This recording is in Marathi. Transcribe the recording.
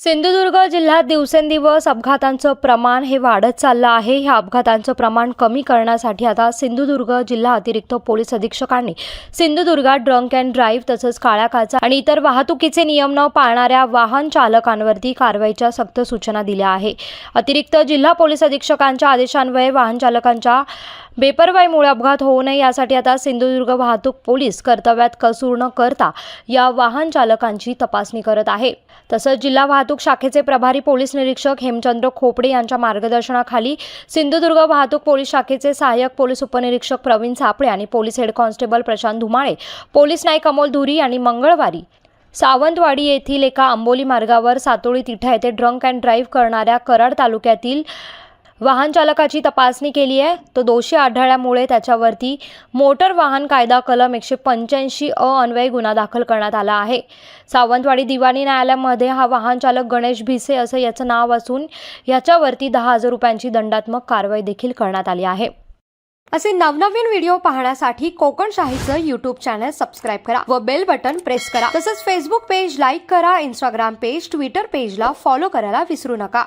सिंधुदुर्ग जिल्ह्यात दिवसेंदिवस अपघातांचं प्रमाण हे वाढत चाललं आहे. ह्या अपघातांचं प्रमाण कमी करण्यासाठी आता सिंधुदुर्ग जिल्हा अतिरिक्त पोलीस अधीक्षकांनी सिंधुदुर्गात ड्रंक अँड ड्राईव्ह तसंच काळ्या काचा आणि इतर वाहतुकीचे नियम न पाळणाऱ्या वाहन चालकांवरती कारवाईच्या सक्त सूचना दिल्या आहे. अतिरिक्त जिल्हा पोलीस अधीक्षकांच्या आदेशान्वये वाहन चालकांच्या बेपरवाईमुळे अपघात होऊ नये यासाठी आता सिंधुदुर्ग वाहतूक पोलीस कर्तव्यात कसूर न करता या वाहन चालकांची तपासणी करत आहे. तसंच जिल्हा वाहतूक शाखेचे प्रभारी पोलीस निरीक्षक हेमचंद्र खोपडे यांच्या मार्गदर्शनाखाली सिंधुदुर्ग वाहतूक पोलीस शाखेचे सहाय्यक पोलीस उपनिरीक्षक प्रवीण सापळे आणि police head constable Prashant Dhumale police Naik Amol Dhuri यांनी मंगळवारी सावंतवाडी येथील एका आंबोली मार्गावर सातोळी तिठा येथे ड्रंक अँड ड्राईव्ह करणाऱ्या कराड तालुक्यातील वाहन चालकाची तपासणी केली आहे. तो दोषी आढळल्यामुळे त्याच्यावरती मोटर वाहन कायदा कलम एकशे पंच्याऐंशी अ गुन्हा दाखल करण्यात आला आहे. सावंतवाडी दिवाणी न्यायालयामध्ये हा वाहन चालक गणेश भिसे असं याचं नाव असून याच्यावरती दहा हजार रुपयांची दंडात्मक कारवाई देखील करण्यात आली आहे. असे नवनवीन व्हिडिओ पाहण्यासाठी कोकण शाहीचं युट्यूब चॅनल सबस्क्राईब करा व बेल बटन प्रेस करा. तसंच फेसबुक पेज लाईक करा इंस्टाग्राम पेज ट्विटर पेजला फॉलो करायला विसरू नका.